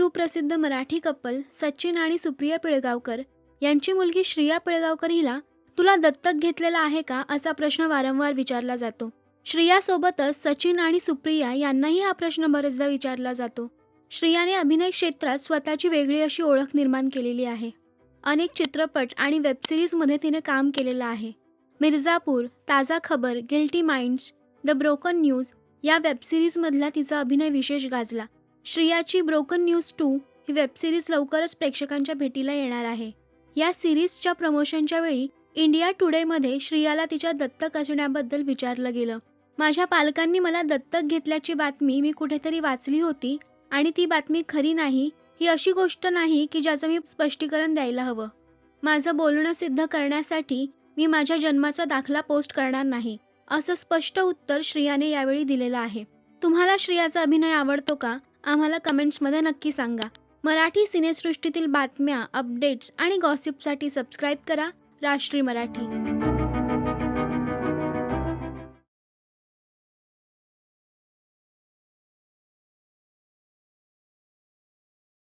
सुप्रसिद्ध मराठी कपल सचिन आणि सुप्रिया पिळगावकर यांची मुलगी श्रिया पिळगावकर हिला तुला दत्तक घेतलेला आहे का? असा प्रश्न वारंवार विचारला जातो. श्रियासोबतच सचिन आणि सुप्रिया यांनाही हा प्रश्न बरेचदा विचारला जातो. श्रियाने अभिनय क्षेत्रात स्वतःची वेगळी अशी ओळख निर्माण केलेली आहे. अनेक चित्रपट आणि वेबसिरीजमध्ये तिने काम केलेलं आहे. Mirzapur Taaza Khabar guilty minds the broken news या वेबसिरीजमधला तिचा अभिनय विशेष गाजला. श्रियाची ब्रोकन न्यूज टू ही वेबसिरीज लवकरच प्रेक्षकांच्या भेटीला येणार आहे. या सिरीजच्या प्रमोशनच्या वेळी इंडिया टुडेमध्ये श्रियाला तिच्या दत्तक असण्याबद्दल विचारलं गेलं. माझ्या पालकांनी मला दत्तक घेतल्याची बातमी मी कुठेतरी वाचली होती आणि ती बातमी खरी नाही ही अशी गोष्ट नाही की ज्याचं मी स्पष्टीकरण द्यायला हवं. माझं बोलणं सिद्ध करण्यासाठी मी माझ्या जन्माचा दाखला पोस्ट करणार नाही असं स्पष्ट उत्तर श्रियाने यावेळी दिलेलं आहे. तुम्हाला श्रियाचा अभिनय आवडतो का? आम्हाला कमेंट्समध्ये नक्की सांगा. मराठी सिनेसृष्टीतील बातम्या अपडेट्स आणि गॉसिपसाठी सबस्क्राईब करा राष्ट्रीय मराठी.